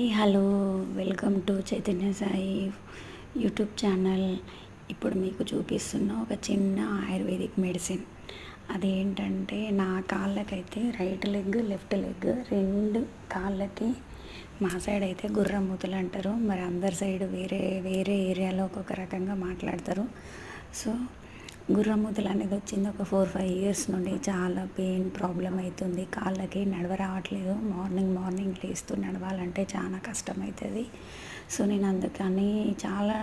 Hi hello welcome to Chaitanya Sai YouTube channel. ఇప్పుడు మీకు చూపిస్తున్న ఒక చిన్న ఆయుర్వేదిక్ మెడిసిన్. అదేంటంటే నా కాళ్ళకైతే రైట్ లెగ్ లెఫ్ట్ లెగ్ రెండు కాళ్ళకి మా సైడ్ అయితే గుర్రమూతులు అంటారు. మరి అందరి సైడ్ వేరే వేరే ఏరియాలో ఒక్కొక్క రకంగా మాట్లాడతారు. సో గుర్రమూతులు అనేది వచ్చింది ఒక ఫోర్ ఫైవ్ ఇయర్స్ నుండి. చాలా పెయిన్ ప్రాబ్లం అవుతుంది. కాళ్ళకి నడవ రావట్లేదు. మార్నింగ్ మార్నింగ్ లేస్తూ నడవాలంటే చాలా కష్టమవుతుంది. సో నేను అందుకని చాలా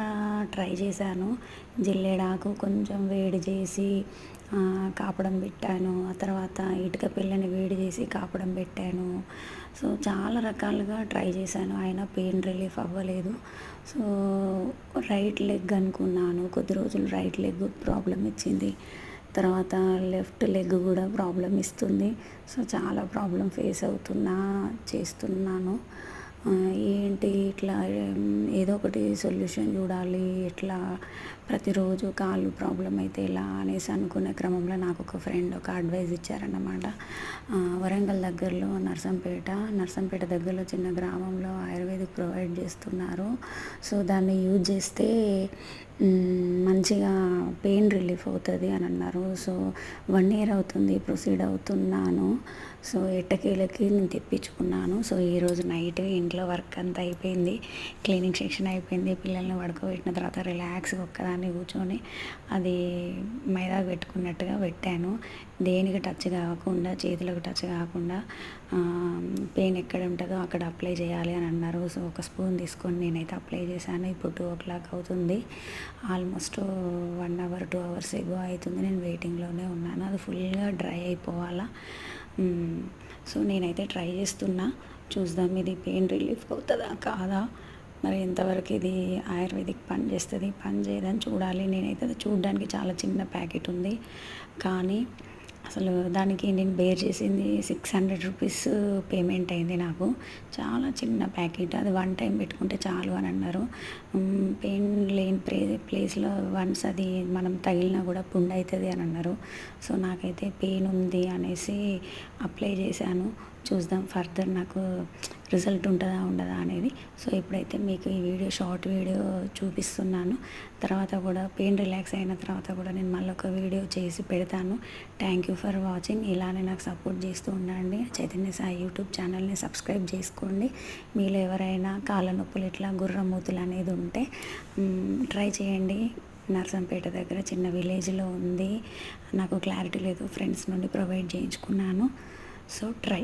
ట్రై చేశాను. జిల్లేడాకు కొంచెం వేడి చేసి కాపడం పెట్టాను. ఆ తర్వాత ఇటుక పిల్లని వేడి చేసి కాపడం పెట్టాను. సో చాలా రకాలుగా ట్రై చేశాను. అయినా పెయిన్ రిలీఫ్ అవ్వలేదు. సో రైట్ లెగ్ అనుకున్నాను. కొద్ది రోజులు రైట్ లెగ్ ప్రాబ్లం ఇచ్చింది. తర్వాత లెఫ్ట్ లెగ్ కూడా ప్రాబ్లం ఇస్తుంది. సో చాలా ప్రాబ్లం ఫేస్ అవుతున్నా చేస్తున్నాను. ఏంటి ఇట్లా ఏదో ఒకటి సొల్యూషన్ చూడాలి ఎట్లా ప్రతిరోజు కాళ్ళు ప్రాబ్లం అయితే ఎలా అనేసి అనుకునే క్రమంలో నాకు ఒక ఫ్రెండ్ ఒక అడ్వైజ్ ఇచ్చారన్నమాట. వరంగల్ దగ్గరలో నర్సంపేట నర్సంపేట దగ్గరలో చిన్న గ్రామంలో ఆయుర్వేదిక్ ప్రొవైడ్ చేస్తున్నారు. సో దాన్ని యూజ్ చేస్తే మంచిగా పెయిన్ రిలీఫ్ అవుతుంది అని అన్నారు. సో వన్ ఇయర్ అవుతుంది ప్రొసీడ్ అవుతున్నాను. సో ఎట్టకేలకి నేను తెప్పించుకున్నాను. సో ఈరోజు నైట్ ఇంట్లో వర్క్ అంతా అయిపోయింది. క్లీనింగ్ సెక్షన్ అయిపోయింది. పిల్లల్ని పడుకోబెట్టిన తర్వాత రిలాక్స్గా ఒక్కదాన్ని కూర్చొని అది మైదా పెట్టుకున్నట్టుగా పెట్టాను. దేనికి టచ్ కాకుండా చేతులకు టచ్ కాకుండా పెయిన్ ఎక్కడ ఉంటుందో అక్కడ అప్లై చేయాలి అని అన్నారు. సో ఒక స్పూన్ తీసుకొని నేనైతే అప్లై చేశాను. ఇప్పుడు టూ ఓ క్లాక్ అవుతుంది. Almost one hour two hours ago అవుతుంది నేను వెయిటింగ్లోనే ఉన్నాను. అది ఫుల్గా డ్రై అయిపోవాలా? సో నేనైతే ట్రై చేస్తున్నా. చూద్దాం ఇది పెయిన్ రిలీఫ్ అవుతుందా కాదా? మరి ఎంతవరకు ఇది ఆయుర్వేదిక్ పని చేస్తుంది పని చేయదని చూడాలి. నేనైతే చూడడానికి చాలా చిన్న ప్యాకెట్ ఉంది. కానీ అసలు దానికి నేను బేర్ చేసింది సిక్స్ హండ్రెడ్ రూపీస్ పేమెంట్ అయింది నాకు. చాలా చిన్న ప్యాకెట్. అది వన్ టైం పెట్టుకుంటే చాలు అని అన్నారు. పెయిన్ లేని ప్లే ప్లేస్లో వన్స్ అది మనం తగిలినా కూడా పుండ్ అవుతుంది అని అన్నారు. సో నాకైతే పెయిన్ ఉంది అనేసి అప్లై చేశాను. చూద్దాం ఫర్దర్ నాకు రిజల్ట్ ఉంటుందా ఉండదా అనేది. సో ఇప్పుడైతే మీకు ఈ వీడియో షార్ట్ వీడియో చూపిస్తున్నాను. తర్వాత కూడా పెయిన్ రిలాక్స్ అయిన తర్వాత కూడా నేను మళ్ళీ ఒక వీడియో చేసి పెడతాను. థ్యాంక్ యూ ఫర్ వాచింగ్ ఇలానే నాకు సపోర్ట్ చేస్తూ ఉండండి. చైతన్య సాయి యూట్యూబ్ ఛానల్ని సబ్స్క్రైబ్ చేసుకోండి. మీలో ఎవరైనా కాళ్ళ నొప్పులు ఇట్లా గుర్రమూతులు అనేది ఉంటే ట్రై చేయండి. నర్సంపేట దగ్గర చిన్న విలేజ్లో ఉంది. నాకు క్లారిటీ లేదు. ఫ్రెండ్స్ నుండి ప్రొవైడ్ చేయించుకున్నాను. So try.